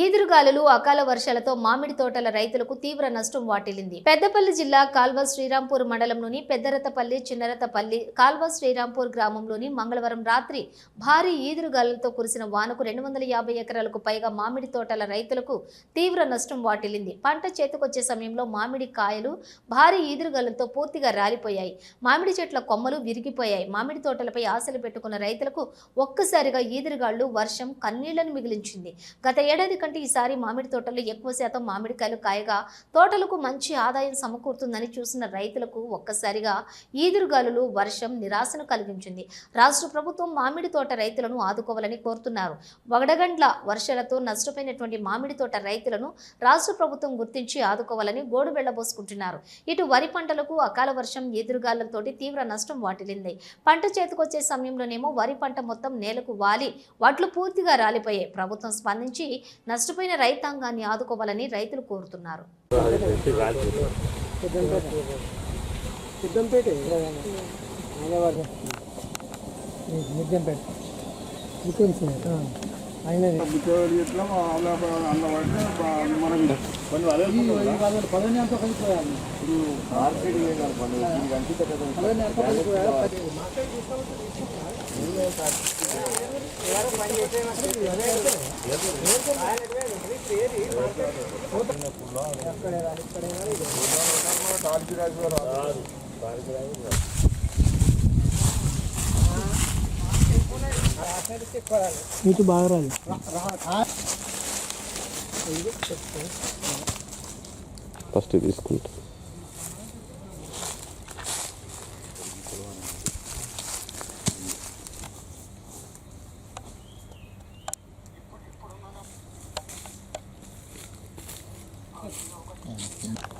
ఈదురుగాలులు అకాల వర్షాలతో మామిడి తోటల రైతులకు తీవ్ర నష్టం వాటిల్లింది. పెద్దపల్లి జిల్లా కాల్వ శ్రీరాంపూర్ మండలంలోని పెద్దరతపల్లి చిన్నరతపల్లి కాల్వ శ్రీరాంపూర్ గ్రామంలోని మంగళవారం రాత్రి భారీ ఈదురుగాలులతో కురిసిన వానకు రెండు వందల యాభై ఎకరాలకు పైగా మామిడి తోటల రైతులకు తీవ్ర నష్టం వాటిల్లింది. పంట చేతికొచ్చే సమయంలో మామిడి కాయలు భారీ ఈదురుగాలులతో పూర్తిగా రాలిపోయాయి. మామిడి చెట్ల కొమ్మలు విరిగిపోయాయి. మామిడి తోటలపై ఆశలు పెట్టుకున్న రైతులకు ఒక్కసారిగా ఈదురుగాళ్ళు వర్షం కన్నీళ్ళను మిగిలించింది. గత ఏడాది కంటే ఈసారి మామిడి తోటల్లో ఎక్కువ శాతం మామిడికాయలు కాయగా తోటలకు మంచి ఆదాయం సమకూరుతుందని చూసిన రైతులకు ఒక్కసారిగా ఈదురుగాలులు వర్షం నిరాశను కలిగించింది. రాష్ట్ర ప్రభుత్వం మామిడి తోట రైతులను ఆదుకోవాలని కోరుతున్నారు. వగడగండ్ల వర్షాలతో నష్టపోయినటువంటి మామిడి తోట రైతులను రాష్ట్ర ప్రభుత్వం గుర్తించి ఆదుకోవాలని గోడు వెళ్ళబోసుకుంటున్నారు. ఇటు వరి పంటలకు అకాల వర్షం ఎదురుగాళ్ళతోటి తీవ్ర నష్టం వాటిల్లింది. పంట చేతికొచ్చే సమయంలోనేమో వరి పంట మొత్తం నేలకు వాలి వడ్లు పూర్తిగా రాలిపోయాయి. ప్రభుత్వం స్పందించి నష్టపోయిన రైతాంగాన్ని ఆదుకోవాలని రైతులు కోరుతున్నారు. సిద్ధంపేట నిజంపేట విక్రమ్ సింగ్ అయినది పదని అంతా కలిసిపోయాలి పదని అంతా కలిసిపోయాలి ఇటు బాగా రాదు ఫస్ట్ తీసుకుంటా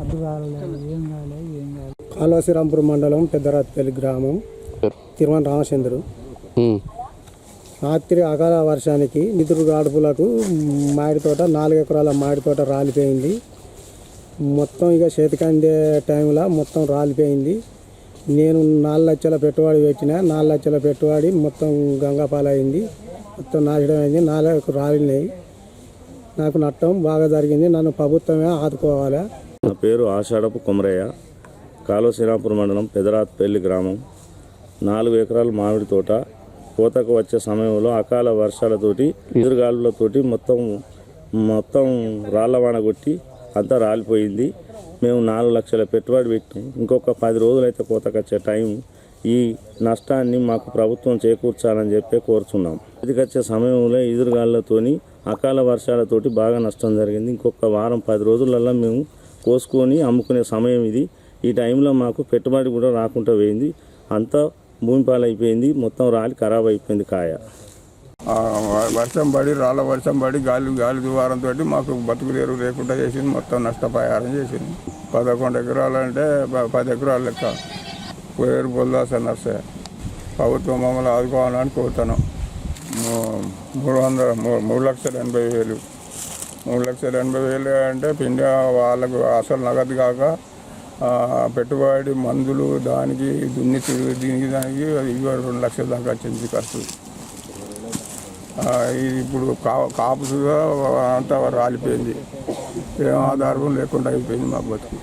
అడ్డు ఏం ఏం కాళవశ్రీరాంపురం మండలం పెద్దరాతిపల్లి గ్రామం తిరుమల రామచంద్రు. ఉమ్. రాత్రి అకాల వర్షానికి నిదురు గాడుపులకు మామిడి తోట నాలుగు ఎకరాల మామిడి తోట రాలిపోయింది. మొత్తం ఇక చేతికందే టైంలో మొత్తం రాలిపోయింది. నేను నాలుగు లక్షల పెట్టుబడి పెట్టిన నాలుగు లక్షల పెట్టుబడి మొత్తం గంగాపాలైంది. మొత్తం నాశనం అయింది నాలుగు రాలినాయి. నాకు నష్టం బాగా జరిగింది. నన్ను ప్రభుత్వమే ఆదుకోవాలి. నా పేరు ఆషాఢపు కుమరయ్య. కాలువ శ్రీరాంపురం మండలం పెదరాత్పల్లి గ్రామం. నాలుగు ఎకరాల మామిడి తోట. కోతకు వచ్చే సమయంలో అకాల వర్షాలతోటి ఎదురుగాలులతోటి మొత్తం మొత్తం రాళ్ళ వాన కొట్టి అంతా రాలిపోయింది. మేము నాలుగు లక్షల పెట్టుబడి పెట్టాం. ఇంకొక పది రోజులైతే కోతకు వచ్చే టైం. ఈ నష్టాన్ని మాకు ప్రభుత్వం చేకూర్చాలని చెప్పి కోరుచున్నాం. ఇదికొచ్చే సమయంలో ఎదురుగాళ్ళతోని అకాల వర్షాలతోటి బాగా నష్టం జరిగింది. ఇంకొక వారం పది రోజులల్లో మేము కోసుకొని అమ్ముకునే సమయం ఇది. ఈ టైంలో మాకు పెట్టుబడి కూడా రాకుండా పోయింది. అంతా భూమి పాలైపోయింది మొత్తం రాలి ఖరాబ్ అయిపోయింది కాయ వర్షం పడి రాళ్ళ వర్షం పడి గాలి గాలి దువారంతో మాకు బతుకులేరు లేకుండా చేసింది. మొత్తం నష్టపరిహారం చేసింది. పదకొండు ఎకరాలు అంటే ప- పది ఎకరాలు లెక్క. పోయేరు పొందాల్సిన నర్సే ప్రభుత్వం మమ్మల్ని ఆదుకోవాలని కోరుతున్నాం. మూడు వందల మూడు లక్షల ఎనభై వేలు. మూడు లక్షల ఎనభై వేలు అంటే పిండి వాళ్ళకు అసలు నగదు కాక పెట్టుబడి మందులు దానికి దున్ని దీనికి దానికి ఇవి రెండు లక్షల దాకా వచ్చింది ఖర్చు. ఇది ఇప్పుడు కా కాపు అంతా రాలిపోయింది. ఏం ఆధారం లేకుండా అయిపోయింది మా బతుకు.